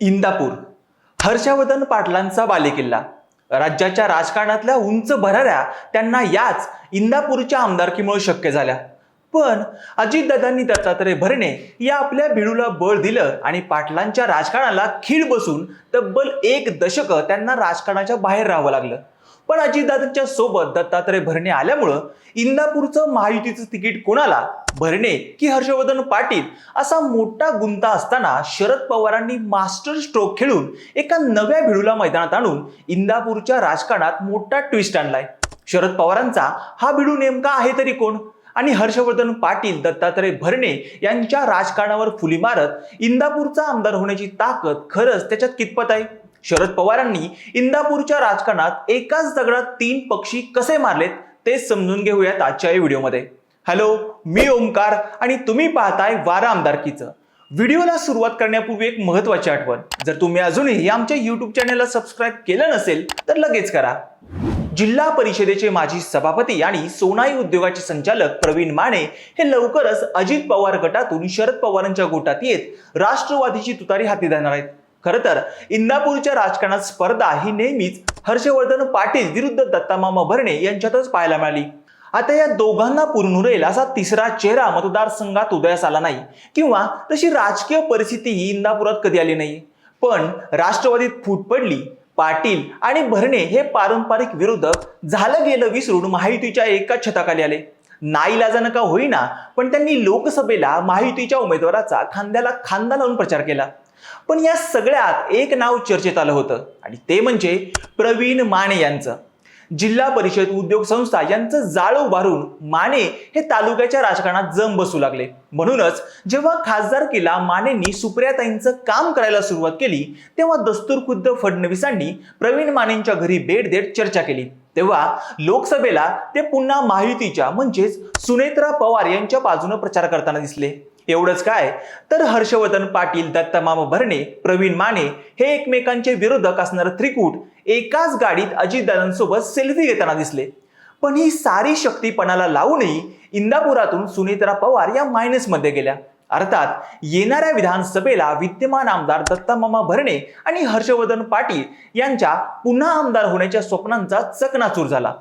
इंदापूर. हर्षवर्धन पाटलांचा बालेकिल्ला. राज्याच्या राजकारणातल्या उंच भराऱ्या त्यांना याच इंदापूरच्या आमदारकीमुळे शक्य झाल्या. पण अजितदादांनी दत्तात्रय भरणे या आपल्या भिडूला बळ दिलं आणि पाटलांच्या राजकारणाला खीळ बसून तब्बल एक दशक त्यांना राजकारणाच्या बाहेर राहावं लागलं. पण अजितदादांच्या सोबत दत्तात्रय भरणे आल्यामुळं इंदापूरचं महायुतीचं तिकीट कोणाला? भरणे की हर्षवर्धन पाटील? असा मोठा गुंता असताना शरद पवारांनी मास्टर स्ट्रोक खेळून एका नव्या भिडूला मैदानात आणून इंदापूरच्या राजकारणात मोठा ट्विस्ट आणलाय. शरद पवारांचा हा भिडू नेमका आहे तरी कोण? आणि हर्षवर्धन पाटील दत्तात्रय भरणे यांच्या राजकारणावर फुली मारत इंदापूरचा आमदार होण्याची ताकद खरंच त्याच्यात कितपत आहे? शरद पवारांनी इंदापूरच्या राजकारणात एकाच दगडात तीन पक्षी कसे मारलेत ते समजून घेऊयात आजच्या या व्हिडिओमध्ये. हॅलो मी ओमकार आणि तुम्ही पाहताय वारा आमदारकीचं. व्हिडिओला सुरुवात करण्यापूर्वी एक महत्वाची आठवण. जर तुम्ही अजूनही आमच्या युट्यूब चॅनलला सबस्क्राईब केलं नसेल तर लगेच करा. जिल्हा परिषदेचे माजी सभापती आणि सोनाई उद्योगाचे संचालक प्रवीण माने हे लवकरच अजित पवार गटातून शरद पवारांच्या गोटात येत राष्ट्रवादीची तुतारी हाती धरणार आहेत. खरं तर इंदापूरच्या राजकारणात स्पर्धा ही नेहमीच हर्षवर्धन पाटील विरुद्ध दत्तामामा भरणे यांच्यातच पाहायला मिळाली. आता या दोघांना पुरून उरेल असा तिसरा चेहरा मतदारसंघात उदयास आला नाही. किंवा तशी राजकीय परिस्थिती ही इंदापुरात कधी आली नाही. पण राष्ट्रवादीत फूट पडली पाटील आणि भरणे हे पारंपरिक विरोधक झालं गेलं विसरून महायुतीच्या एकाच छताखाली आले. नाईलाजानं का होईना पण त्यांनी लोकसभेला महायुतीच्या उमेदवाराचा खांद्याला खांदा लावून प्रचार केला. पण या सगळ्यात एक नाव चर्चेत आलं होतं आणि ते म्हणजे प्रवीण माने यांचं. जिल्हा परिषद उद्योग संस्था यांचं जाळं उभारून माने हे तालुक्याच्या राजकारणात जम बसू लागले. म्हणूनच जेव्हा खासदारकीला मानेंनी सुप्रियाताईंचं काम करायला सुरुवात केली तेव्हा दस्तूरखुद्द फडणवीसांनी प्रवीण मानेंच्या घरी भेट देत चर्चा केली. तेव्हा लोकसभेला ते पुन्हा महायुतीच्या म्हणजेच सुनेत्रा पवार यांच्या बाजूने प्रचार करताना दिसले. एवढंच काय? तर हर्षवर्धन पाटील दत्तमामा भरणे प्रवीण माने हे एकमेकांचे विरोधक असणारं त्रिकूट. एकाच गाडीत अजितदादांसोबत सेल्फी घेताना दिसले. पण ही सारी शक्तीपणाला लावूनही इंदापुरातून सुनेत्रा पवार या मायनसमध्ये गेल्या. अर्थात येणाऱ्या विधानसभेला विद्यमान आमदार दत्तामामा भरणे आणि हर्षवर्धन पाटील यांच्या पुन्हा आमदार होण्याच्या स्वप्नांचा चकनाचूर झाला.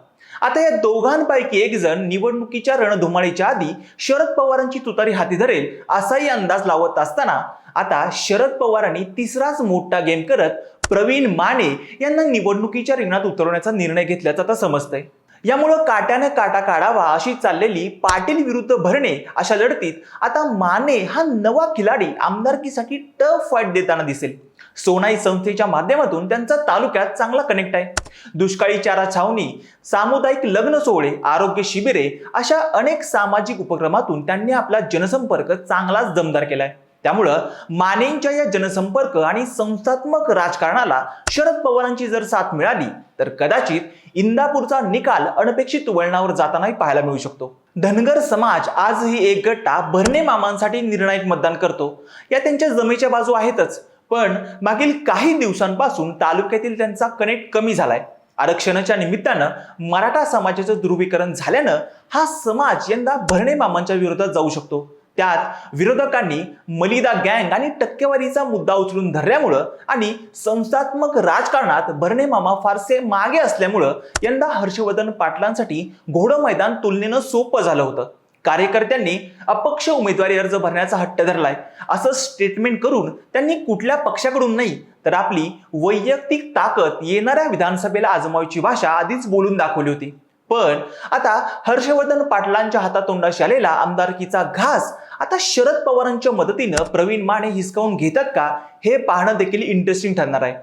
आता या दोघांपैकी एक जण निवडणुकीच्या रणधुमाळीच्या आधी शरद पवारांची तुतारी हाती धरेल असाही अंदाज लावत असताना आता शरद पवारांनी तिसराच मोठा गेम करत प्रवीण माने यांना निवडणुकीच्या रिंगणात उतरवण्याचा निर्णय घेतल्याचं आता समजतंय. यामुळं काट्याने काटा काढावा अशी चाललेली पाटील विरुद्ध भरणे अशा लढतीत आता माने हा नवा खिलाडी आमदारकीसाठी टफ फाईट देताना दिसेल. सोनाई संस्थेच्या माध्यमातून त्यांचा तालुक्यात चांगला कनेक्ट आहे. दुष्काळी चारा छावणी सामुदायिक लग्न सोहळे आरोग्य शिबिरे अशा अनेक सामाजिक उपक्रमातून त्यांनी आपला जनसंपर्क चांगलाच दमदार केलाय. त्यामुळं मानेंच्या या जनसंपर्क आणि संस्थात्मक राजकारणाला शरद पवारांची जर साथ मिळाली तर कदाचित इंदापूरचा निकाल अनपेक्षित वळणावर जातानाही पाहायला मिळू शकतो. धनगर समाज आजही एक गट्टा भरणे मामांसाठी निर्णायक मतदान करतो. या त्यांच्या जमेच्या बाजू आहेतच पण मागील काही दिवसांपासून तालुक्यातील त्यांचा कनेक्ट कमी झालाय. आरक्षणाच्या निमित्तानं मराठा समाजाचं ध्रुवीकरण झाल्यानं हा समाज यंदा भरणे मामांच्या विरोधात जाऊ शकतो. त्यात विरोधकांनी मलिदा गँग आणि टक्केवारीचा मुद्दा उचलून धरल्यामुळं आणि संस्थात्मक राजकारणात भरणे मामा फारसे मागे असल्यामुळं यंदा हर्षवर्धन पाटलांसाठी घोडं मैदान तुलनेनं सोपं झालं होतं. कार्यकर्त्यांनी अपक्ष उमेदवारी अर्ज भरण्याचा हट्ट धरलाय. असं स्टेटमेंट करून त्यांनी कुठल्या पक्षाकडून नाही तर आपली वैयक्तिक ताकद येणाऱ्या विधानसभेला आजमावायची भाषा आधीच बोलून दाखवली होती. पण आता हर्षवर्धन पाटलांच्या हातातोंडाशी आलेला आमदारकीचा घास आता शरद पवारांच्या मदतीनं प्रवीण माने हिसकावून घेतात का हे पाहणं देखील इंटरेस्टिंग ठरणार आहे.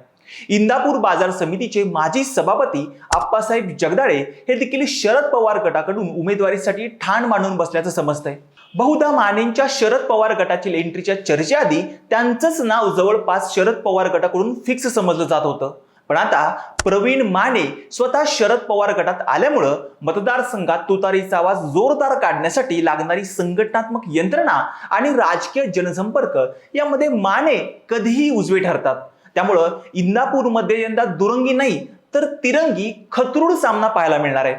इंदापूर बाजार समितीचे माजी सभापती आप्पासाहेब जगदाळे हे देखील शरद पवार गटाकडून उमेदवारीसाठी ठाण मांडून बसल्याचं समजतंय. बहुधा मानेंच्या शरद पवार गटातील एंट्रीच्या चर्चेआधी त्यांचंच नाव जवळपास शरद पवार गटाकडून फिक्स समजलं जात होतं. पण आता प्रवीण माने स्वतः शरद पवार गटात आल्यामुळं मतदारसंघात तुतारीचा आवाज जोरदार काढण्यासाठी लागणारी संघटनात्मक यंत्रणा आणि राजकीय जनसंपर्क यामध्ये माने कधीही उजवे ठरतात. त्यामुळं इंदापूरमध्ये यंदा दुरंगी नाही तर तिरंगी खतरूड सामना पाहायला मिळणार आहे.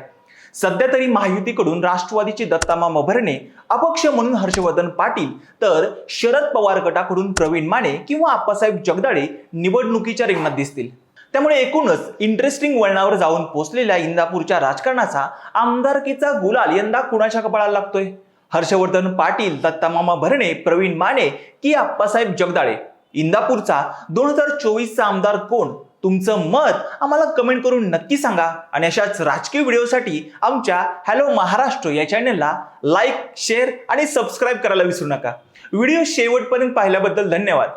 सध्या तरी महायुतीकडून राष्ट्रवादीचे दत्तामामा भरणे अपक्ष म्हणून हर्षवर्धन पाटील तर शरद पवार गटाकडून प्रवीण माने किंवा आप्पासाहेब जगदाळे निवडणुकीच्या रिंगणात दिसतील. त्यामुळे एकूणच इंटरेस्टिंग वळणावर जाऊन पोहोचलेल्या इंदापूरच्या राजकारणाचा आमदारकीचा गुलाल यंदा कुणाच्या कपाळाला लागतोय? हर्षवर्धन पाटील दत्तामामा भरणे प्रवीण माने की आप्पासाहेब जगदाळे? इंदापूरचा दोन हजार चोवीसचा आमदार कोण? तुमचं मत आम्हाला कमेंट करून नक्की सांगा. आणि अशाच राजकीय व्हिडिओसाठी आमच्या हॅलो महाराष्ट्र या चॅनलला लाईक शेअर आणि सबस्क्राईब करायला विसरू नका. व्हिडिओ शेवटपर्यंत पाहिल्याबद्दल धन्यवाद.